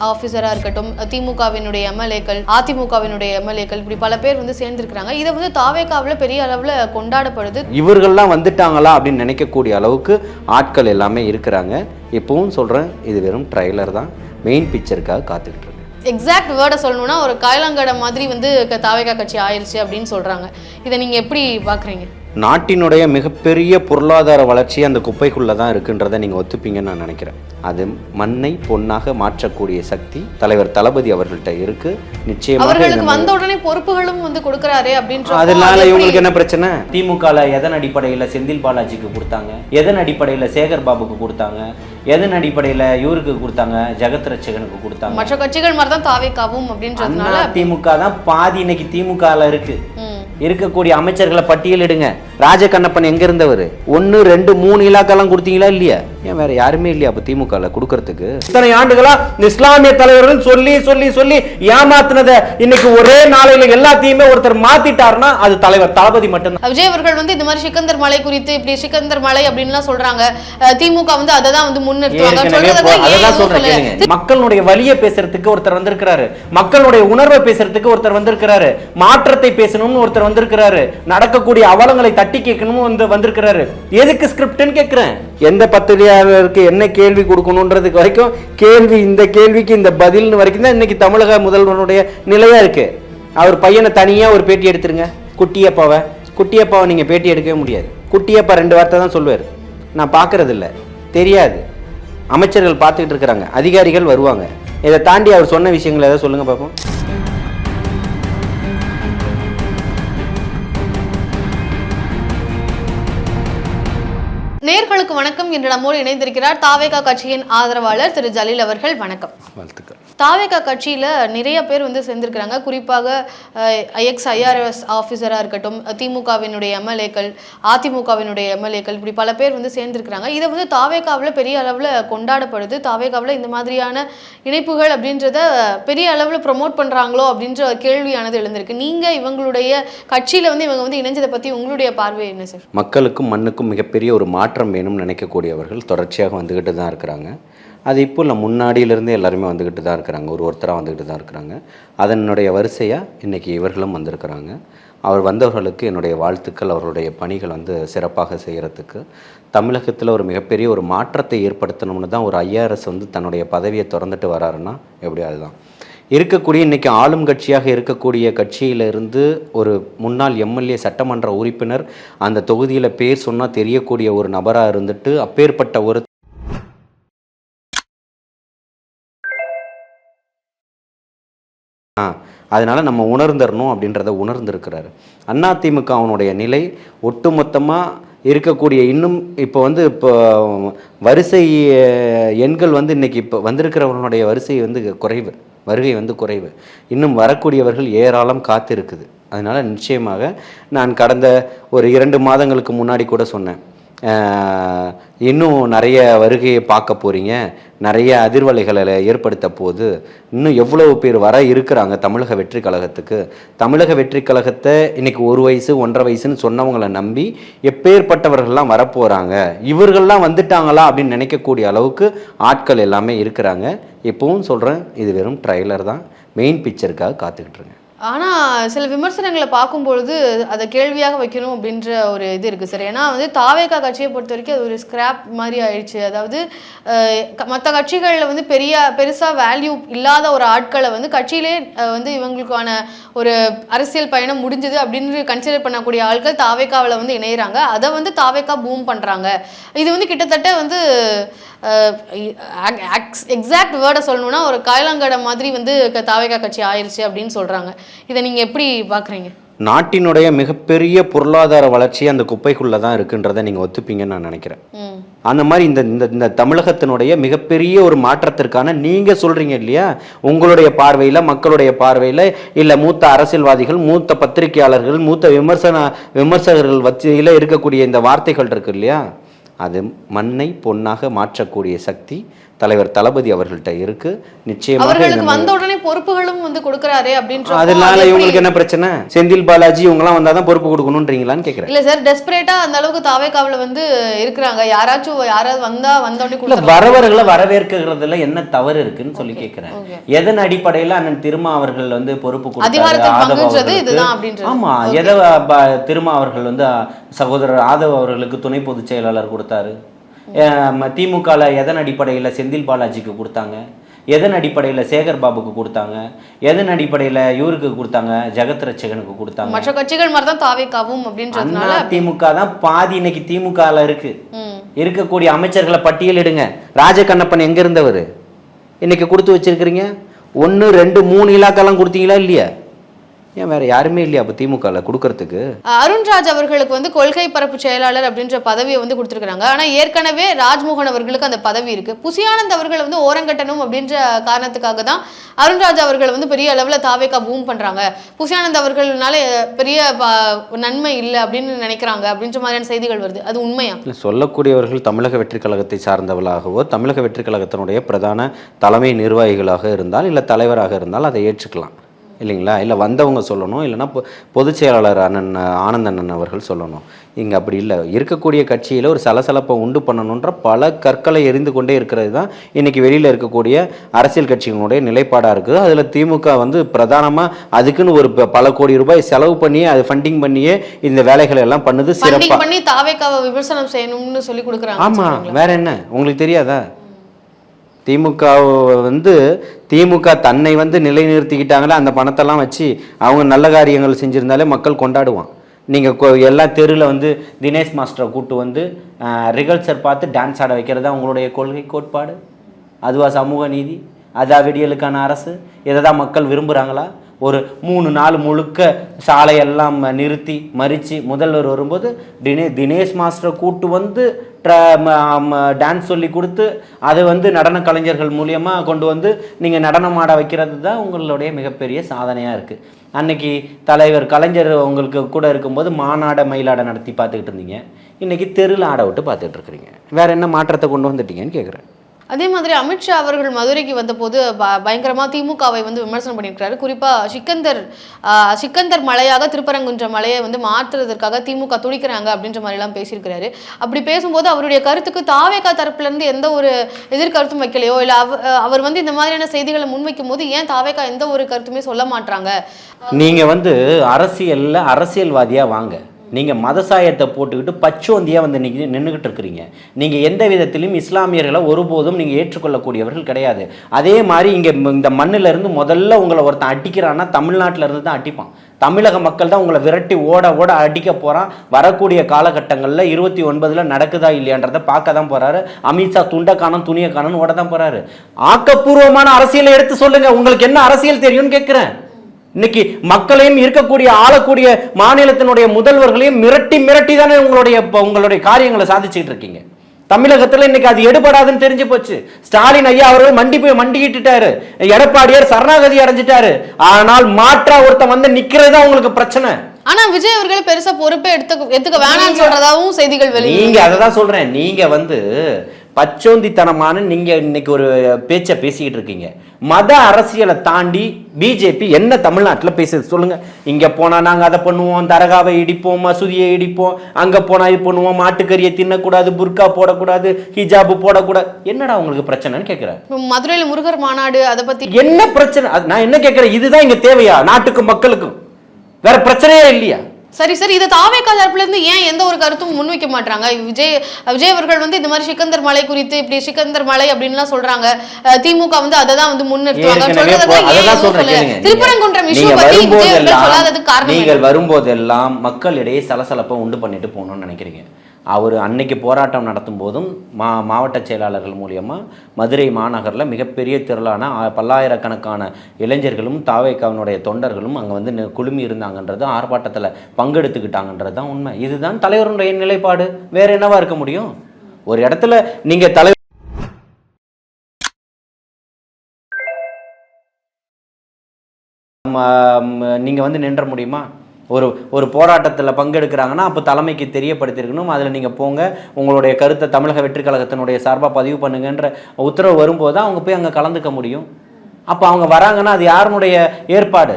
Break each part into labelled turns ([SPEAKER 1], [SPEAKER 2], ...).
[SPEAKER 1] ஆஃபீஸராக இருக்கட்டும் திமுகவினுடைய எம்எல்ஏக்கள் அதிமுகவினுடைய எம்எல்ஏக்கள் இப்படி பல பேர் வந்து சேர்ந்திருக்கிறாங்க. இதை வந்து தாவேக்காவில் பெரிய அளவில் கொண்டாடப்படுது.
[SPEAKER 2] இவர்கள்லாம் வந்துட்டாங்களா அப்படின்னு நினைக்கக்கூடிய அளவுக்கு ஆட்கள் எல்லாமே இருக்கிறாங்க. இப்பவும் சொல்கிறேன் இது வெறும் ட்ரைலர் தான். மெயின் பிக்சருக்காக காத்துக்கிட்டு இருக்கேன்
[SPEAKER 1] எக்ஸாக்ட் வேர்டை சொல்லணும்னா ஒரு காயலாங்கடை மாதிரி வந்து க- தாவேகா கட்சி ஆயிருச்சு அப்படின்னு சொல்றாங்க. இதை நீங்க எப்படி பாக்குறீங்க?
[SPEAKER 2] நாட்டினுடைய மிகப்பெரிய பொருளாதார வளர்ச்சி அந்த குப்பைக்குள்ளே தான் இருக்குன்றதை நீங்கள் ஒத்துப்பீங்கன்னு நான் நினைக்கிறேன். அது மண்ணை பொன்னாக மாற்றக்கூடிய சக்தி தலைவர் தளபதி அவர்கள்ட்ட இருக்கு. நிச்சயமாக
[SPEAKER 1] வந்த உடனே பொறுப்புகளும் வந்து கொடுக்கறாரே அப்படின்ற
[SPEAKER 2] அதனால இவங்களுக்கு என்ன பிரச்சனை? திமுகல எதன் அடிப்படையில் செந்தில் பாலாஜிக்கு கொடுத்தாங்க? எதன் அடிப்படையில் சேகர் பாபுக்கு கொடுத்தாங்க? எதன் அடிப்படையில் இவருக்கு கொடுத்தாங்க? ஜெகத் ரட்சகனுக்கு கொடுத்தாங்க?
[SPEAKER 1] மற்ற கட்சிகள் மாதிரி தான் தாவேக்காவும் அப்படின்றதுனால
[SPEAKER 2] திமுக தான் பாதி இன்னைக்கு திமுகல இருக்கு. இருக்கக்கூடிய அமைச்சர்களை பட்டியலிடுங்க. ராஜகண்ணப்பன் எங்க இருந்தவர் ஒன்னு ரெண்டு மூணு இலாக்கெல்லாம் கொடுத்தீங்களா இல்லையா? ஏன் வேற யாருமே இல்லையா அப்ப திமுகல கொடுக்கறதுக்கு? இத்தனை ஆண்டுகளா இந்த இஸ்லாமிய தலைவர்கள் சொல்லி சொல்லி சொல்லி ஏமாத்துனத இன்னைக்கு ஒரே நாளையில எல்லாத்தையுமே ஒருத்தர் மாத்திட்டாருன்னா அது தலைவர் தளபதி மட்டும்தான்.
[SPEAKER 1] விஜய் அவர்கள் வந்து இந்த மாதிரி சிக்கந்தர் மலை குறித்து இப்படி சிக்கந்தர் மலை அப்படின்லாம் சொல்றாங்க. அஹ் திமுக வந்து அதை தான் வந்து?
[SPEAKER 2] கேளுங்க. மக்களுடைய வலியை பேசுறதுக்கு ஒருத்தர் வந்திருக்கிறாரு. மக்களுடைய உணர்வை பேசுறதுக்கு ஒருத்தர் வந்திருக்கிறாரு. மாற்றத்தை பேசணும்னு ஒருத்தர் வந்திருக்கிறாரு. நடக்கக்கூடிய அவலங்களை தட்டி கேட்கணும்னு வந்து வந்திருக்கிறாரு. எதுக்கு ஸ்கிரிப்ட்னு கேட்குறேன். எந்த பத்திரிகையாளருக்கு என்ன கேள்வி கொடுக்கணுன்றதுக்கு வரைக்கும் கேள்வி இந்த கேள்விக்கு இந்த பதில்னு வரைக்கும் தான் இன்னைக்கு தமிழக முதல்வனுடைய நிலையாக இருக்கு. அவர் பையனை தனியாக ஒரு பேட்டி எடுத்துருங்க. குட்டியப்பாவை. குட்டியப்பாவை நீங்கள் பேட்டி எடுக்கவே முடியாது. குட்டியப்பா ரெண்டு வார்த்தை தான் சொல்லுவார். நான் பார்க்கறது தெரியாது. அமைச்சர்கள் பார்த்துக்கிட்டு இருக்கிறாங்க. அதிகாரிகள் வருவாங்க. இதை தாண்டி அவர் சொன்ன விஷயங்களை ஏதாவது சொல்லுங்கள் பார்ப்போம்
[SPEAKER 1] நேர்களுக்கு வணக்கம் இன்று நம்மோடு இணைந்திருக்கிறார் தாவேகா கட்சியின் ஆதரவாளர் திரு ஜலீல் அவர்கள். வணக்கம்.
[SPEAKER 2] வாழ்த்துக்கள்.
[SPEAKER 1] தாவேகா கட்சியில் நிறைய பேர் வந்து சேர்ந்திருக்கிறாங்க. குறிப்பாக ஐஎக்ஸ் ஐஆர்எஸ் ஆஃபீஸராக இருக்கட்டும் திமுகவினுடைய எம்எல்ஏக்கள் அதிமுகவினுடைய எம்எல்ஏக்கள் இப்படி பல பேர் வந்து சேர்ந்திருக்கிறாங்க. இதை வந்து தாவேகாவில் பெரிய அளவில் கொண்டாடப்படுது. தாவேகாவில் இந்த மாதிரியான இணைப்புகள் அப்படின்றத பெரிய அளவில் ப்ரொமோட் பண்ணுறாங்களோ அப்படின்ற கேள்வியானது எழுந்திருக்கு. நீங்கள் இவங்களுடைய கட்சியில் வந்து இவங்க வந்து இணைஞ்சதை பற்றி உங்களுடைய பார்வை என்ன சார்
[SPEAKER 2] மக்களுக்கும் மண்ணுக்கும் மிகப்பெரிய ஒரு மாற்றம் வேணும்னு நினைக்கக்கூடியவர்கள் தொடர்ச்சியாக வந்துக்கிட்டு தான் இருக்கிறாங்க. அது இப்போ இல்லை முன்னாடியிலேருந்து எல்லாருமே வந்துக்கிட்டு தான் இருக்கிறாங்க. ஒரு ஒருத்தராக வந்துக்கிட்டு தான் இருக்கிறாங்க. அதனுடைய வரிசையாக இன்றைக்கி இவர்களும் வந்திருக்கிறாங்க. அவர் வந்தவர்களுக்கு என்னுடைய வாழ்த்துக்கள் அவருடைய பணிகள் வந்து சிறப்பாக செய்கிறதுக்கு தமிழகத்தில் ஒரு மிகப்பெரிய ஒரு மாற்றத்தை ஏற்படுத்தணும்னு தான் ஒரு ஐஆர்எஸ் வந்து தன்னுடைய பதவியை திறந்துட்டு வராருன்னா எப்படி அதுதான்? இருக்கக்கூடிய இன்னைக்கு ஆளும் கட்சியாக இருக்கக்கூடிய கட்சியிலிருந்து ஒரு முன்னாள் எம்எல்ஏ சட்டமன்ற உறுப்பினர் அந்த தொகுதியில் பேர் சொன்னால் தெரியக்கூடிய ஒரு நபராக இருந்துட்டு அப்பேற்பட்ட ஒரு அதனால் நம்ம உணர்ந்துடணும் அப்படின்றத உணர்ந்திருக்கிறாரு. அதிமுக அவனுடைய நிலை ஒட்டுமொத்தமாக இருக்கக்கூடிய இன்னும் இப்போ வந்து இப்போ வரிசை எண்கள் வந்து இன்னைக்கு இப்போ வந்திருக்கிறவனுடைய வரிசை வந்து குறைவு. வருகை வந்து குறைவு. இன்னும் வரக்கூடியவர்கள் ஏராளம் காத்திருக்குது. அதனால் நிச்சயமாக நான் கடந்த ஒரு இரண்டு மாதங்களுக்கு முன்னாடி கூட சொன்னேன். இன்னும் நிறைய வருகையை பார்க்க போகிறீங்க நிறைய அதிர்வலைகளை ஏற்படுத்த போது இன்னும் எவ்வளவு பேர் வர இருக்கிறாங்க தமிழக வெற்றி கழகத்துக்கு. தமிழக வெற்றி கழகத்தை இன்னைக்கு ஒரு வயசு ஒன்றரை வயசுன்னு சொன்னவங்களை நம்பி எப்பேற்பட்டவர்கள்லாம் வரப்போகிறாங்க இவர்கள்லாம் வந்துட்டாங்களா அப்படின்னு நினைக்கக்கூடிய அளவுக்கு ஆட்கள் எல்லாமே இருக்கிறாங்க. இப்போவும் சொல்கிறேன் இது வெறும் ட்ரைலர் தான். மெயின் பிக்சருக்காக காத்துக்கிட்டுருங்க
[SPEAKER 1] ஆனால் சில விமர்சனங்களை பார்க்கும்பொழுது அதை கேள்வியாக வைக்கணும் அப்படின்ற ஒரு இது இருக்குது சார். ஏன்னா வந்து தாவேக்கா கட்சியை பொறுத்த வரைக்கும் அது ஒரு ஸ்கிராப் மாதிரி ஆயிடுச்சு. அதாவது மற்ற கட்சிகளில் வந்து பெரிய பெருசாக வேல்யூ இல்லாத ஒரு ஆட்களை வந்து கட்சியிலே வந்து இவங்களுக்கான ஒரு அரசியல் பயணம் முடிஞ்சது அப்படின்னு கன்சிடர் பண்ணக்கூடிய ஆட்கள் தாவேக்காவில் வந்து இணையிறாங்க. அதை வந்து தாவேக்கா பூம் பண்ணுறாங்க இது வந்து கிட்டத்தட்ட வந்து எக்ஸாக்ட் வேர்டை சொல்லணும்னா ஒரு காயலாங்கடை மாதிரி வந்து தாவேகா கட்சி ஆயிருச்சு அப்படின்னு சொல்றாங்க. இதை நீங்க எப்படி பாக்குறீங்க?
[SPEAKER 2] நாட்டினுடைய மிகப்பெரிய பொருளாதார வளர்ச்சி அந்த குப்பைக்குள்ளே தான் இருக்குன்றதை நீங்கள் ஒத்துப்பீங்கன்னு நான் நினைக்கிறேன். அந்த மாதிரி இந்த இந்த இந்த தமிழகத்தினுடைய மிகப்பெரிய ஒரு மாற்றத்திற்கான நீங்க சொல்றீங்க இல்லையா? உங்களுடைய பார்வையில மக்களுடைய பார்வையில இல்ல மூத்த அரசியல்வாதிகள் மூத்த பத்திரிகையாளர்கள் மூத்த விமர்சன விமர்சகர்கள் வச்சியில இருக்கக்கூடிய இந்த வார்த்தைகள் இருக்கு இல்லையா? அது மண்ணை பொன்னாக மாற்றக்கூடிய சக்தி தலைவர் தளபதி அவர்கள்ட்ட இருக்கு. நிச்சயமாக
[SPEAKER 1] வந்த உடனே பொறுப்புகளும் வந்து கொடுக்கறாரே அப்படின்ற
[SPEAKER 2] அதனால இவங்களுக்கு என்ன பிரச்சனை? செந்தில் பாலாஜி இவங்கலாம் வந்தாதான் பொறுப்பு கொடுக்கணுன்றீங்களான்னு கேக்குறேன்.
[SPEAKER 1] இல்ல சார் டெஸ்பரேட்டா அந்த அளவுக்கு தாவேக்காவுல வந்து இருக்கிறாங்க. யாராச்சும் யாராவது வந்தா வந்த உடனே
[SPEAKER 2] வரவர்களை வரவேற்கிறதுல என்ன தவறு இருக்குன்னு சொல்லி கேக்குறேன். எதன் அடிப்படையில அண்ணன் திருமா அவர்கள் வந்து பொறுப்பு கொடுத்தாரு. ஆமா. எதை திருமா அவர்கள் வந்து சகோதரர் ஆதவ அவர்களுக்கு துணை பொதுச் செயலாளர் கொடுத்தாரு? திமுகல எதன் அடிப்படையில செந்தில் பாலாஜிக்கு கொடுத்தாங்க? எதன் அடிப்படையில சேகர் பாபுக்கு கொடுத்தாங்க? எதன் அடிப்படையில இவருக்கு கொடுத்தாங்க? ஜெகத் ரட்சகனுக்கு கொடுத்தாங்க.
[SPEAKER 1] மற்ற கட்சிகள் மாதிரி தான் தாவேக்காவும் அப்படின்றதுனால
[SPEAKER 2] திமுக தான் பாதி இன்னைக்கு திமுகல இருக்கு. இருக்கக்கூடிய அமைச்சர்களை பட்டியலிடுங்க ராஜகண்ணப்பன் எங்க இருந்தவர்? இன்னைக்கு கொடுத்து வச்சிருக்கிறீங்க? ஒன்று ரெண்டு மூணு இலாக்கெல்லாம் கொடுத்தீங்களா இல்லையா? ஏன் வேற யாருமே இல்லையா அப்போ திமுகல கொடுக்கறதுக்கு?
[SPEAKER 1] அருண்ராஜ் அவர்களுக்கு வந்து கொள்கை பரப்பு செயலாளர் அப்படின்ற பதவியை வந்து கொடுத்துருக்காங்க ஆனா ஏற்கனவே ராஜ்மோகன் அவர்களுக்கு அந்த பதவி இருக்கு. புசியானந்த் அவர்களை வந்து ஓரங்கட்டணும் அப்படின்ற காரணத்துக்காக தான் அருண்ராஜ் அவர்கள் வந்து பெரிய அளவுல தாவேக்கா பூம் பண்றாங்க. புசியானந்த் அவர்கள்னால பெரிய நன்மை இல்லை அப்படின்னு நினைக்கிறாங்க அப்படின்ற மாதிரியான செய்திகள் வருது. அது உண்மையா?
[SPEAKER 2] சொல்லக்கூடியவர்கள் தமிழக வெற்றிக் கழகத்தை சார்ந்தவர்களாகவோ தமிழக வெற்றிக் கழகத்தினுடைய பிரதான தலைமை நிர்வாகிகளாக இருந்தால் இல்லை தலைவராக இருந்தால் அதை ஏற்றுக்கலாம். இல்லைங்களா? இல்லை வந்தவங்க சொல்லணும். இல்லைன்னா பொ- பொதுச் செயலாளர் அண்ணன் ஆனந்த் அண்ணன் அவர்கள் சொல்லணும். இங்கே அப்படி இல்லை. இருக்கக்கூடிய கட்சியில் ஒரு சலசலப்பை உண்டு பண்ணணுன்ற பல கற்களை எரிந்து கொண்டே இருக்கிறது தான் இன்னைக்கு வெளியில் இருக்கக்கூடிய அரசியல் கட்சிகளுடைய நிலைப்பாடாக இருக்குது. அதில் திமுக வந்து பிரதானமாக அதுக்குன்னு ஒரு பல கோடி ரூபாய் செலவு பண்ணி அது ஃபண்டிங் பண்ணியே இந்த வேலைகளை எல்லாம் பண்ணுது சிறப்பாக
[SPEAKER 1] ஃபண்டிங் பண்ணி தாவேக்காவை விமர்சனம் செய்யணும்னு சொல்லி கொடுக்குறாங்க
[SPEAKER 2] ஆமா. வேற என்ன? உங்களுக்கு தெரியாதா? திமுக வந்து திமுக தன்னை வந்து நிலைநிறுத்திக்கிட்டாங்களே அந்த பணத்தெல்லாம் வச்சு அவங்க நல்ல காரியங்கள் செஞ்சுருந்தாலே மக்கள் கொண்டாடுவான். நீங்கள் எல்லா தெருவில் வந்து தினேஷ் மாஸ்டரை கூட்டு வந்து ரிகல்சர் பார்த்து டான்ஸ் ஆட வைக்கிறது அவங்களுடைய கொள்கை கோட்பாடு? அதுவா சமூக நீதி? அதா விடியலுக்கான அரசு? இதை தான் மக்கள் விரும்புகிறாங்களா ஒரு மூணு நாள் முழுக்க சாலையெல்லாம் நிறுத்தி மறித்து முதல்வர் வரும்போது தினே தினேஷ் மாஸ்டரை கூட்டு வந்து டான்ஸ் சொல்லி கொடுத்து அதை வந்து நடன கலைஞர்கள் மூலியமாக கொண்டு வந்து நீங்கள் நடனம் ஆட வைக்கிறது தான் உங்களுடைய மிகப்பெரிய சாதனையாக இருக்குது அன்னைக்கு தலைவர் கலைஞர் உங்களுக்கு கூட இருக்கும்போது மாநாட மயிலாட நடத்தி பார்த்துக்கிட்டு இருந்தீங்க. இன்றைக்கி தெருவில் ஆட விட்டு பார்த்துட்டு இருக்கிறீங்க. வேறு என்ன மாற்றத்தை கொண்டு வந்துட்டீங்கன்னு கேட்குறேன்
[SPEAKER 1] அதே மாதிரி அமித்ஷா அவர்கள் மதுரைக்கு வந்தபோது ப- பயங்கரமாக திமுகவை வந்து விமர்சனம் பண்ணியிருக்கிறாரு. குறிப்பாக சிக்கந்தர் சிக்கந்தர் மலையாக திருப்பரங்குன்ற மலையை வந்து மாற்றுறதற்காக திமுக துடிக்கிறாங்க அப்படின்ற மாதிரிலாம் பேசியிருக்கிறாரு. அப்படி பேசும்போது அவருடைய கருத்துக்கு தாவேகா தரப்புலேருந்து எந்த ஒரு எதிர்கருத்தும் வைக்கலையோ இல்லை அவ- அவர் வந்து இந்த மாதிரியான செய்திகளை முன்வைக்கும் போது ஏன் தாவேகா எந்த ஒரு கருத்துமே சொல்ல மாட்டாங்க
[SPEAKER 2] நீங்கள் வந்து அரசியலில் அரசியல்வாதியாக வாங்க. நீங்கள் மதசாயத்தை போட்டுக்கிட்டு பச்சோந்தியாக வந்து நின்று நின்றுக்கிட்டு இருக்கிறீங்க. நீங்கள் எந்த விதத்திலும் இஸ்லாமியர்களை ஒருபோதும் நீங்கள் ஏற்றுக்கொள்ளக்கூடியவர்கள் கிடையாது. அதே மாதிரி இங்கே இந்த மண்ணிலிருந்து முதல்ல உங்களை ஒருத்தன் அடிக்கிறான்னா தமிழ்நாட்டிலேருந்து தான் அடிப்பான். தமிழக மக்கள் தான் உங்களை விரட்டி ஓட ஓட அடிக்க போகிறான் வரக்கூடிய காலகட்டங்களில் இருபத்தி ஒன்பதில் நடக்குதா இல்லையான்றதை பார்க்க தான் போகிறாரு அமித்ஷா துண்டை காணும் ஓட தான் போகிறாரு ஆக்கப்பூர்வமான அரசியலை எடுத்து சொல்லுங்கள் உங்களுக்கு என்ன அரசியல் தெரியும்னு கேட்குறேன். இன்னைக்கு மக்களையும் இருக்கக்கூடிய ஆளக்கூடிய மாநிலத்தினுடைய முதல்வர்களையும் மிரட்டி மிரட்டி தானே உங்களுடைய உங்களுடைய காரியங்களை சாதிச்சுட்டு இருக்கீங்க. தமிழகத்துல இன்னைக்கு அது எடுபடாதுன்னு தெரிஞ்சு போச்சு. ஸ்டாலின் ஐயா அவர்கள் மண்டி போய் மண்டிக்கிட்டுட்டாரு எடப்பாடியார் சரணாகதி அடைஞ்சிட்டாரு. ஆனால் மாற்றா ஒருத்தன் வந்து நிக்கிறது தான் உங்களுக்கு பிரச்சனை.
[SPEAKER 1] ஆனா விஜய் அவர்கள் பெருசா பொறுப்பே எடுத்துக்க எடுத்துக்க வேணாம்னு சொல்றதாவும் செய்திகள் வெளியே
[SPEAKER 2] நீங்க அதை தான் சொல்றேன். நீங்க வந்து பச்சோந்தித்தனமான நீங்க இன்னைக்கு ஒரு பேச்சை பேசிக்கிட்டு இருக்கீங்க. மத அரசியலை தாண்டி பிஜேபி என்ன தமிழ்நாட்டில் பேசுது சொல்லுங்க. இங்க போனா நாங்க அதை பண்ணுவோம் தரகாவை இடிப்போம் மசூதியை இடிப்போம் அங்க போனா இது பண்ணுவோம் மாட்டுக்கறியை தின்னக்கூடாது புர்கா போடக்கூடாது ஹிஜாபு போடக்கூடாது. என்னடா உங்களுக்கு பிரச்சனைன்னு கேட்குறேன்
[SPEAKER 1] மதுரையில முருகர் மாநாடு அதை பத்தி
[SPEAKER 2] என்ன பிரச்சனை? நான் என்ன கேட்குறேன் இதுதான் இங்க தேவையா? நாட்டுக்கும் மக்களுக்கும். வேற பிரச்சனையே இல்லையா?
[SPEAKER 1] சரி சரி இதை தாவேக்கா தரப்புல இருந்து ஏன் எந்த ஒரு கருத்தும் முன்வைக்க மாட்டாங்க விஜய் விஜய் அவர்கள் வந்து இந்த மாதிரி சிக்கந்தர் மலை குறித்து இப்படி சிக்கந்தர் மலை அப்படின்லாம் சொல்றாங்க. திமுக வந்து அதை தான் வந்து முன்னிறுத்துவாங்க. திருப்பரங்குன்றம் இஷ்யூ பத்தி விஜய் அவர்கள் சொல்லாததுக்கு காரணம்
[SPEAKER 2] நீங்கள்? வரும்போதெல்லாம் மக்களிடையே சலசலப்பை உண்டு பண்ணிட்டு போகணும்னு நினைக்கிறீங்க. அவர் அன்னைக்கு போராட்டம் நடத்தும் போதும் மா மாவட்ட செயலாளர்கள் மூலியமாக மதுரை மாநகரில் மிகப்பெரிய திரளான பல்லாயிரக்கணக்கான இளைஞர்களும் தாவேக்காவினுடைய தொண்டர்களும் அங்கே வந்து குழுமி இருந்தாங்கன்றது ஆர்ப்பாட்டத்தில் பங்கெடுத்துக்கிட்டாங்கன்றது தான் உண்மை. இதுதான் தலைவருடைய நிலைப்பாடு. வேற என்னவா இருக்க முடியும்? ஒரு இடத்துல நீங்க தலைவர் ம- நீங்க வந்து நின்ற முடியுமா? ஒரு ஒரு போராட்டத்தில் பங்கெடுக்கிறாங்கன்னா அப்போ தலைமைக்கு தெரியப்படுத்தியிருக்கணும். அதில் நீங்கள் போங்க. உங்களுடைய கருத்தை தமிழக வெற்றி கழகத்தினுடைய சார்பாக பதிவு பண்ணுங்கன்ற உத்தரவு வரும்போது தான் அவங்க போய் அங்கே கலந்துக்க முடியும். அப்போ அவங்க வராங்கன்னா அது யாருனுடைய ஏற்பாடு?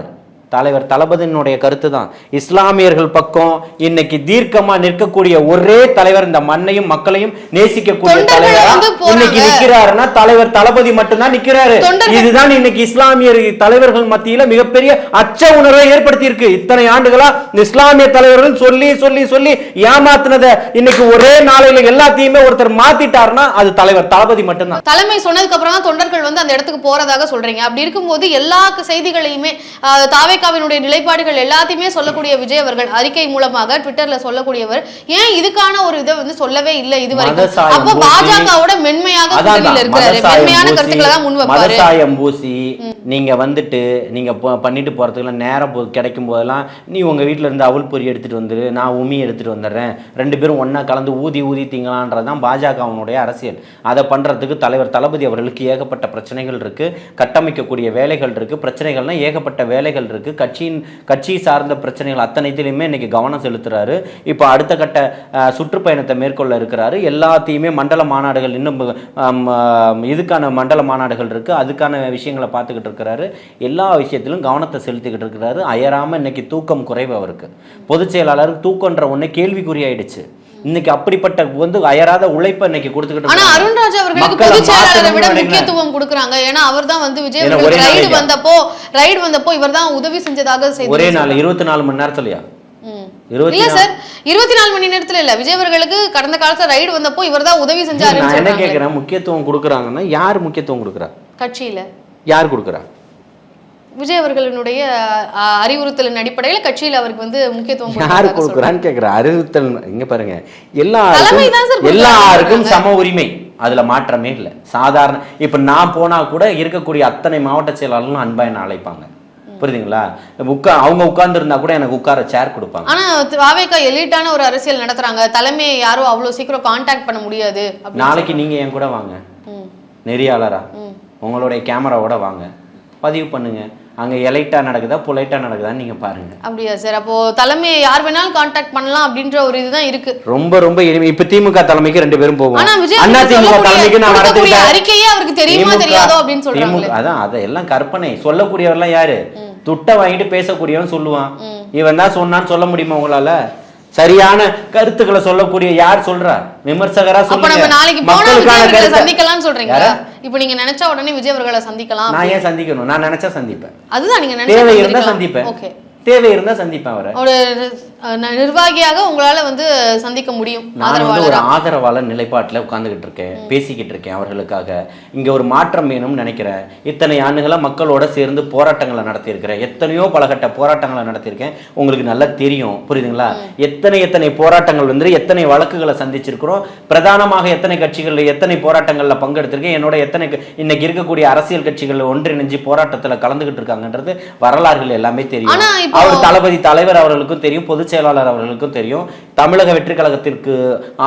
[SPEAKER 2] தலைவர் தளபதியினுடைய கருத்து தான் இஸ்லாமியர்கள் பக்கம் இன்னைக்கு தீர்க்கமா நிற்கக்கூடிய ஒரே தலைவர் இந்த மண்ணையும் மக்களையும் நேசிக்கக்கூடிய தலைவரா. இன்னைக்கு நிக்கிறாருன்னா தலைவர் தளபதி மட்டும்தான் நிக்கிறாரு. இதுதான் இன்னைக்கு இஸ்லாமியர் தலைவர்கள் மத்தியில மிகப்பெரிய அச்ச உணர்வை ஏற்படுத்தி இருக்கு இத்தனை ஆண்டுகளா இஸ்லாமிய தலைவர்கள் சொல்லி சொல்லி சொல்லி ஏமாத்துனத இன்னைக்கு ஒரே நாளையில எல்லாத்தையுமே ஒருத்தர் மாத்திட்டாருன்னா அது தலைவர் தளபதி மட்டும்தான்.
[SPEAKER 1] தலைமை சொன்னதுக்கு அப்புறம் தான் தொண்டர்கள் வந்து அந்த இடத்துக்கு போறதாக சொல்றீங்க. அப்படி இருக்கும்போது எல்லா செய்திகளையுமே ஆஹ், தாவேக்காவினுடைய நிலைப்பாடுகள் எல்லாத்தையுமே சொல்லக்கூடிய விஜய் அவர்கள் அறிக்கை மூலமாக ட்விட்டர்ல சொல்லக்கூடியவர். ஏன் இதுக்கான ஒரு இதை வந்து சொல்லவே இல்லை இது வரைக்கும் அப்போ பாஜகவோட மென்மையாக இருக்கிறாரு. மென்மையான கருத்துக்களை தான் முன் வைப்பாரு.
[SPEAKER 2] பூசி நீங்க வந்துட்டு நீங்க பண்ணிட்டு போறதுக்குலாம் நேரம் கிடைக்கும் போதெல்லாம் நீ உங்க வீட்ல இருந்து அவல் பொரி எடுத்துட்டு வந்துரு நான் உமி எடுத்துட்டு வந்துடுறேன் ரெண்டு பேரும் ஒண்ணா கலந்து ஊதி ஊதி தான் பாஜகவினுடைய அரசியல். அதை பண்றதுக்கு தலைவர் தளபதி அவர்களுக்கு ஏகப்பட்ட பிரச்சனைகள் இருக்கு. கட்டமைக்கக்கூடிய வேலைகள் இருக்கு. பிரச்சனைகள்னா ஏகப்பட்ட வேலைகள் இருக்கு. கட்சியின் கட்சி சார்ந்த பிரச்சனைகள் அத்தனைத்திலையுமே இன்னைக்கு கவனம் செலுத்துறாரு. இப்போ அடுத்த கட்ட சுற்றுப்பயணத்தை மேற்கொள்ள இருக்கிறாரு. எல்லாத்தையுமே மண்டல மாநாடுகள் இன்னும் இதுக்கான மண்டல மாநாடுகள் இருக்கு. அதுக்கான விஷயங்களை பார்த்துக்கிட்டு இருக்கிறாரு. எல்லா விஷயத்திலும் கவனத்தை செலுத்திக்கிட்டு இருக்கிறாரு. அயராம இன்னைக்கு தூக்கம் குறைவு அவருக்கு. பொதுச் செயலாளருக்கு தூக்கன்ற ஒண்ணு கேள்விக்குறியாயிடுச்சு. இன்னைக்கு அப்படிப்பட்ட வந்து அயராத உழைப்பை இன்னைக்கு கொடுத்துக்கிட்டு
[SPEAKER 1] ஆனா. அருண்ராஜ் அவர்களுக்கு பொதுச் செயலாளரை விட. முக்கியத்துவம் கொடுக்குறாங்க. ஏன்னா அவர் தான் வந்து விஜய் ரைடு. வந்தப்போ ரைடு வந்தப்போ இவர் தான் உதவி செஞ்சதாக செய்தி
[SPEAKER 2] ஒரே நாள் இருபத்தி நாலு மணி நேரத்துலயா?
[SPEAKER 1] இல்ல சார் இருபத்தி நாலு மணி நேரத்துல இல்ல. விஜய் அவர்களுக்கு கடந்த காலத்துல ரைடு வந்தப்போ இவர் தான் உதவி
[SPEAKER 2] நான்
[SPEAKER 1] செஞ்சாருன்னு
[SPEAKER 2] என்ன
[SPEAKER 1] சொல்றாங்க
[SPEAKER 2] கேட்குறேன் முக்கியத்துவம் கொடுக்குறாங்கன்னா யார் முக்கியத்துவம் கொடுக்குறா?
[SPEAKER 1] கட்சியில.
[SPEAKER 2] யார் கொடுக்குறா?
[SPEAKER 1] விஜய் அவர்களினுடைய அறிவுறுத்தலின் அடிப்படையில கட்சியில அவருக்கு வந்து முக்கியத்துவம்
[SPEAKER 2] யார் கொடுக்குறான்னு கேட்குற அறிவுறுத்தல் இங்க பாருங்க. எல்லாருக்கும். எல்லாருக்கும் சம உரிமை. அதுல மாற்றமே இல்லை. சாதாரண இப்ப நான் போனா கூட இருக்கக்கூடிய அத்தனை மாவட்ட செயலாளர்களும் அன்பா என்ன அழைப்பாங்க. புரியுதுங்களா? உட்கா அவங்க உட்கார்ந்து இருந்தா கூட எனக்கு உட்கார சேர் கொடுப்பாங்க.
[SPEAKER 1] ஆனா வாவேக்கா எலிட்டான ஒரு அரசியல் நடத்துறாங்க. தலைமையை யாரும் அவ்வளவு சீக்கிரம் கான்டாக்ட் பண்ண முடியாது
[SPEAKER 2] நாளைக்கு நீங்க என் கூட வாங்க. நெறியாளரா. உங்களுடைய கேமராவோட வாங்க. பதிவு பண்ணுங்க. அங்க எலைட்டா நடக்குதா பொலைட்டா நடக்குதான்னு நீங்க பாருங்க.
[SPEAKER 1] அப்படியா சார்? அப்போ தலைமையை யார் வேணாலும் கான்டாக்ட் பண்ணலாம் அப்படின்ற ஒரு இதுதான் இருக்கு.
[SPEAKER 2] ரொம்ப ரொம்ப எளிமை இப்ப திமுக தலைமைக்கு ரெண்டு பேரும் போவோம். அண்ணா திமுக தலைமைக்கு நான் வரதுக்கு
[SPEAKER 1] அறிக்கையே அவருக்கு தெரியுமா தெரியாதோ அப்படின்னு சொல்றாங்களே.
[SPEAKER 2] திமுக அதான் அதெல்லாம் கற்பனை. சொல்லக்கூடியவர்லாம் யாரு? துட்டை வாங்கிட்டு பேசக்கூடியவன் சொல்லுவான். இவன் தான் சொன்னான்னு சொல்ல முடியுமா உங்களால? சரியான கருத்துக்களை சொல்லக்கூடிய யார் சொல்றா? விமர்சகரா சொல்லுங்க. மக்களுக்கான கருத்தை
[SPEAKER 1] சந்திக்கலாம்னு சொல்றீங்களா? இப்ப நீங்க நினைச்சா உடனே விஜய் அவர்களை சந்திக்கலாம்
[SPEAKER 2] நான் ஏன் சந்திக்கணும்? நான் நினைச்சா சந்திப்பேன்.
[SPEAKER 1] அதுதான் நீங்க
[SPEAKER 2] தேவை
[SPEAKER 1] நினைச்சா
[SPEAKER 2] இருந்தா. சந்திப்பேன்.
[SPEAKER 1] ஓகே
[SPEAKER 2] தேவை இருந்தா சந்திப்பேன் அவரை.
[SPEAKER 1] ஒரு நிர்வாகியாக உங்களால வந்து சந்திக்க முடியும்.
[SPEAKER 2] நான் வந்து ஒரு
[SPEAKER 1] ஆதரவாளரா?
[SPEAKER 2] நிலைப்பாட்டில் உட்கார்ந்துகிட்டு இருக்கேன். பேசிக்கிட்டு இருக்கேன் அவர்களுக்காக. இங்க ஒரு மாற்றம் வேணும்னு நினைக்கிறேன். இத்தனை ஆண்டுகளா மக்களோட சேர்ந்து போராட்டங்களை நடத்தியிருக்கிறேன். எத்தனையோ பலகட்ட போராட்டங்களை நடத்தியிருக்கேன். உங்களுக்கு நல்லா தெரியும். புரியுதுங்களா? எத்தனை எத்தனை போராட்டங்கள் வந்து எத்தனை வழக்குகளை சந்திச்சிருக்கிறோம். பிரதானமாக எத்தனை கட்சிகள் எத்தனை போராட்டங்கள்ல பங்கெடுத்திருக்கேன். என்னோட எத்தனை இன்னைக்கு இருக்கக்கூடிய அரசியல் கட்சிகள் ஒன்றிணைஞ்சு போராட்டத்துல கலந்துகிட்டு இருக்காங்கன்றது வரலாறுகள் எல்லாமே தெரியும். அவர் தளபதி தலைவர் அவர்களுக்கும் தெரியும் பொதுச் செயலாளர் அவர்களுக்கும் தெரியும். தமிழக வெற்றி கழகத்திற்கு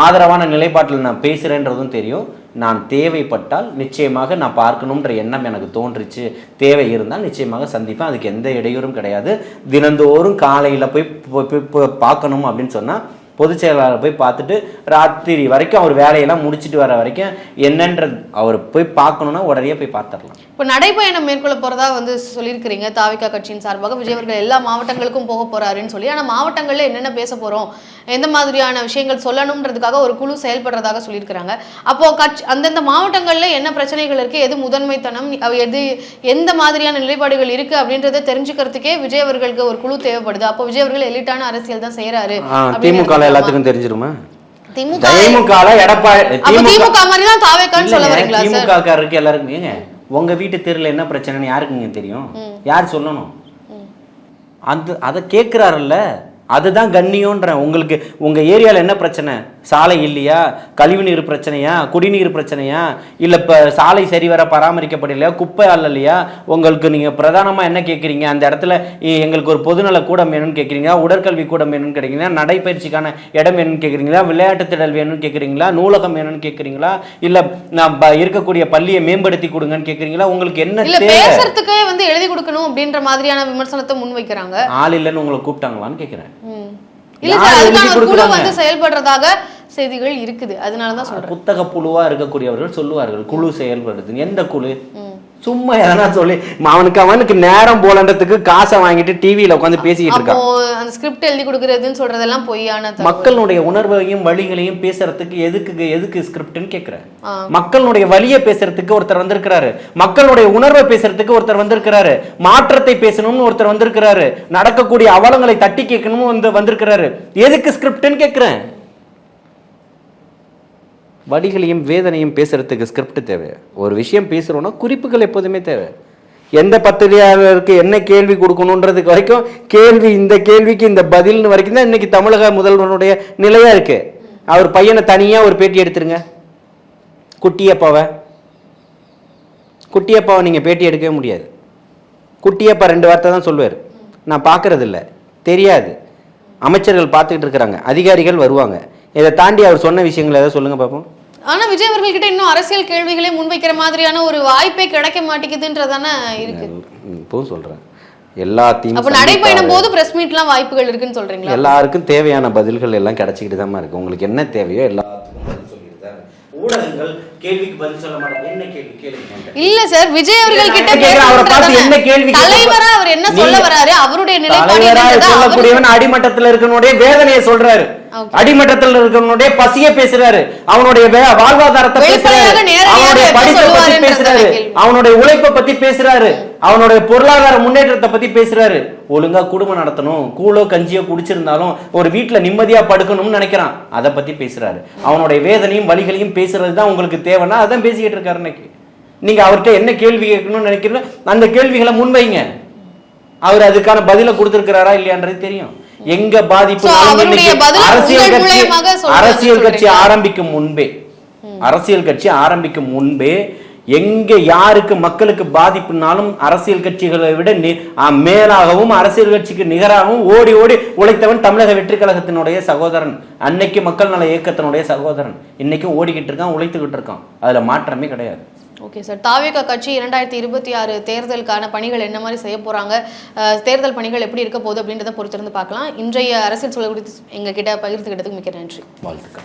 [SPEAKER 2] ஆதரவான நிலைப்பாட்டில் நான் பேசுறேன்றதும் தெரியும். நான் தேவைப்பட்டால் நிச்சயமாக நான் பார்க்கணுன்ற எண்ணம் எனக்கு தோன்றுச்சு. தேவை இருந்தால் நிச்சயமாக சந்திப்பேன். அதுக்கு எந்த இடையூறும் கிடையாது. தினந்தோறும் காலையில் போய் பார்க்கணும் அப்படின்னு சொன்னால் பொதுச் செயலாளர் போய் பார்த்துட்டு ராத்திரி வரைக்கும் அவர் வேலையெல்லாம் முடிச்சிட்டு வர வரைக்கும் என்னன்றது அவர் போய் பார்க்கணுன்னா உடனே போய் பார்த்துடலாம்.
[SPEAKER 1] இப்போ நடைப்பயணம் மேற்கொள்ள போறதா வந்து சொல்லியிருக்கிறீங்க தாவிகா கட்சியின் சார்பாக. விஜய் அவர்கள் எல்லா மாவட்டங்களுக்கும் போக போறாருன்னு சொல்லி. ஆனா மாவட்டங்கள்ல என்னென்ன பேச போறோம் எந்த மாதிரியான விஷயங்கள் சொல்லணுன்றதுக்காக ஒரு குழு செயல்படுறதாக சொல்லியிருக்கிறாங்க. அப்போ கட்சி அந்தந்த மாவட்டங்கள்ல என்ன பிரச்சனைகள் இருக்கு எது முதன்மைத்தனம் எது எந்த மாதிரியான நிலைப்பாடுகள் இருக்கு அப்படின்றத தெரிஞ்சுக்கிறதுக்கே விஜய் அவர்களுக்கு ஒரு குழு தேவைப்படுது. அப்போ விஜய் அவர்கள் எலிட்டான அரசியல் தான் செய்யறாரு அப்படின்னு
[SPEAKER 2] திமுக? எல்லாத்துக்கும் தெரிஞ்சிருமா?
[SPEAKER 1] திமுக
[SPEAKER 2] திமுக எடப்பாடி
[SPEAKER 1] அப்ப திமுக மாதிரி தான் தாவேக்கான்னு சொல்ல வரீங்களா சார்
[SPEAKER 2] திமுக காரருக்கு எல்லாருக்கும் ஏங்க உங்க வீட்டு தெருல என்ன பிரச்சனைன்னு யாருக்குங்க தெரியும்? யார் சொல்லணும்? அந்த அதை கேட்குறாருல்ல அதுதான் கண்ணியன்றேன் உங்களுக்கு உங்க ஏரியால என்ன பிரச்சனை? சாலை இல்லையா? கழிவுநீர் பிரச்சனையா? குடிநீர் பிரச்சனையா? இல்லை இப்போ சாலை சரிவர பராமரிக்கப்படலையா? குப்பை இல்லையா உங்களுக்கு நீங்கள் பிரதானமாக என்ன கேட்குறீங்க அந்த இடத்துல எங்களுக்கு ஒரு பொதுநல கூடம் வேணும்னு கேட்குறீங்களா உடற்கல்வி கூடம் வேணும்னு கேட்குறீங்களா நடைப்பயிற்சிக்கான இடம் வேணும்னு கேட்குறீங்களா விளையாட்டு திடல் வேணும்னு கேட்குறீங்களா நூலகம் வேணும்னு கேட்குறீங்களா இல்லை நான் இருக்கக்கூடிய பள்ளியை மேம்படுத்தி கொடுங்கன்னு கேட்குறீங்களா உங்களுக்கு என்ன
[SPEAKER 1] பேசுறதுக்கே வந்து எழுதி கொடுக்கணும் அப்படின்ற மாதிரியான விமர்சனத்தை முன்வைக்கிறாங்க.
[SPEAKER 2] ஆள் இல்லைன்னு உங்களை கூப்பிட்டாங்களான்னு கேட்குறேன்.
[SPEAKER 1] இல்ல சார் அதுக்கான ஒரு குழு? வந்து செயல்படுறதாக செய்திகள் இருக்குது அதனால தான் சொல்றேன்
[SPEAKER 2] புத்தக புழுவா இருக்கக்கூடியவர்கள் சொல்லுவார்கள் குழு செயல்படுது எந்த குழு. சும்மா எதனா சொல்லி அவனுக்கு அவனுக்கு நேரம் போலன்றதுக்கு காசை வாங்கிட்டு டிவியில உட்காந்து பேசிக்கிட்டு இருக்கான்.
[SPEAKER 1] அந்த ஸ்கிரிப்ட் எழுதி கொடுக்கறதுன்னு சொல்றதெல்லாம் பொய்யான.
[SPEAKER 2] மக்களுடைய உணர்வையும் வழிகளையும் பேசுறதுக்கு எதுக்கு எதுக்கு ஸ்கிரிப்ட்னு கேட்கிறேன்
[SPEAKER 1] ஆ.
[SPEAKER 2] மக்களுடைய வலியை பேசுறதுக்கு ஒருத்தர் வந்திருக்கிறாரு. மக்களுடைய உணர்வை பேசுறதுக்கு ஒருத்தர் வந்திருக்கிறாரு. மாற்றத்தை பேசணும்னு ஒருத்தர் வந்திருக்கிறாரு. நடக்கக்கூடிய அவலங்களை தட்டி கேட்கணும்னு வந்து வந்திருக்கிறாரு. எதுக்கு ஸ்கிரிப்ட்னு கேட்கிறேன் வடிகளையும் வேதனையும் பேசுகிறதுக்கு ஸ்கிரிப்ட் தேவை. ஒரு விஷயம் பேசுகிறோன்னா குறிப்புகள் எப்போதுமே தேவை. எந்த பத்திரிகையாளருக்கு என்ன கேள்வி கொடுக்கணுன்றதுக்கு வரைக்கும் கேள்வி இந்த கேள்விக்கு இந்த பதில்னு வரைக்கும் தான் இன்னைக்கு தமிழக முதல்வனுடைய நிலையாக இருக்குது அவர் பையனை தனியாக ஒரு பேட்டி எடுத்துருங்க. குட்டியப்பாவை. குட்டியப்பாவை நீங்கள் பேட்டி எடுக்கவே முடியாது. குட்டியப்பா ரெண்டு வார்த்தை தான் சொல்லுவார். நான் பார்க்கறது தெரியாது. அமைச்சர்கள் பார்த்துக்கிட்டு இருக்கிறாங்க. அதிகாரிகள் வருவாங்க. இதை தாண்டி அவர் சொன்ன விஷயங்களை ஏதாவது சொல்லுங்கள் பார்ப்போம்
[SPEAKER 1] ஆனா விஜய் அவர்கள் கிட்ட இன்னும் அரசியல் கேள்விகளை முன்வைக்கிற மாதிரியான ஒரு வாய்ப்பே கிடைக்க மாட்டேங்குதுன்றதானே இருக்கு.
[SPEAKER 2] இப்போவும் சொல்றேன். எல்லாத்தையும்
[SPEAKER 1] அப்ப
[SPEAKER 2] சந்திப்பாரு.
[SPEAKER 1] போது பிரஸ் மீட்லாம் வாய்ப்புகள் இருக்குன்னு சொல்றீங்களா?
[SPEAKER 2] எல்லாருக்கும் தேவையான பதில்கள் எல்லாம் கிடைச்சிக்கிட்டு தான் இருக்கு. உங்களுக்கு என்ன தேவையோ எல்லாத்துக்கும் பதில் சொல்லிட்டு தான் இருக்கு. ஊடகங்கள் கேள்விக்கு பதில் சொல்ல மாட்டாங்க. என்ன கேள்வி? கேளுங்க
[SPEAKER 1] இல்ல சார் விஜய் அவர்கள் கிட்ட.
[SPEAKER 2] என்ன கேள்வி
[SPEAKER 1] தலைவரா அவர் என்ன சொல்ல வராரு? அவருடைய நிலைப்பாடு
[SPEAKER 2] சொல்லக்கூடியவன் அடிமட்டத்துல இருக்கவனுடைய வேதனையை சொல்றாரு. அடிமட்டத்துல இருக்கவனுடைய பசியை பேசுறாரு. அவனுடைய வாழ்வாதாரத்தை பேசுறாரு. அவனுடைய படிப்பை பத்தி பேசுறாரு. அவனுடைய உழைப்பை பத்தி பேசுறாரு. அவனுடைய பொருளாதார முன்னேற்றத்தை பத்தி பேசுறாரு. ஒழுங்கா குடும்பம் நடத்தணும். கூழோ கஞ்சியோ குடிச்சிருந்தாலும் ஒரு வீட்டுல நிம்மதியா படுக்கணும்னு நினைக்கிறான். அதை பத்தி பேசுறாரு. அவனுடைய வேதனையும் வலிகளையும் பேசுறது தான் உங்களுக்கு தேவைன்னா அதான் பேசிக்கிட்டு இருக்காரு இன்னைக்கு. நீங்க அவர்கிட்ட என்ன கேள்வி கேட்கணும்னு நினைக்கிறீங்களோ அந்த கேள்விகளை முன்வைங்க. அவர் அதுக்கான பதில கொடுத்திருக்கிறாரா இல்லையான்றது தெரியும். எங்க பாதிப்பு அரசியல் கட்சி? ஆரம்பிக்கும் முன்பே அரசியல் கட்சி ஆரம்பிக்கும் முன்பே எங்க யாருக்கு மக்களுக்கு பாதிப்புனாலும் அரசியல் கட்சிகளை விட மேலாகவும் அரசியல் கட்சிக்கு நிகராகவும் ஓடி ஓடி உழைத்தவன் தமிழக வெற்றி கழகத்தினுடைய சகோதரன். அன்னைக்கு மக்கள் நல இயக்கத்தினுடைய சகோதரன். இன்னைக்கும் ஓடிக்கிட்டு இருக்கான் உழைத்துக்கிட்டு இருக்கான். அதுல மாற்றமே கிடையாது.
[SPEAKER 1] ஓகே சார் தாவேகா கட்சி இரண்டாயிரத்தி இருபத்தி ஆறு தேர்தலுக்கான பணிகள் என்ன மாதிரி செய்ய போறாங்க? தேர்தல் பணிகள் எப்படி இருக்க போகுது அப்படின்றத பொறுத்திருந்து பார்க்கலாம். இன்றைய அரசியல் சூழல் குறித்து எங்ககிட்ட பகிர்ந்துக்கிட்டதுக்கு மிக்க நன்றி.
[SPEAKER 2] வாழ்த்துக்கள்.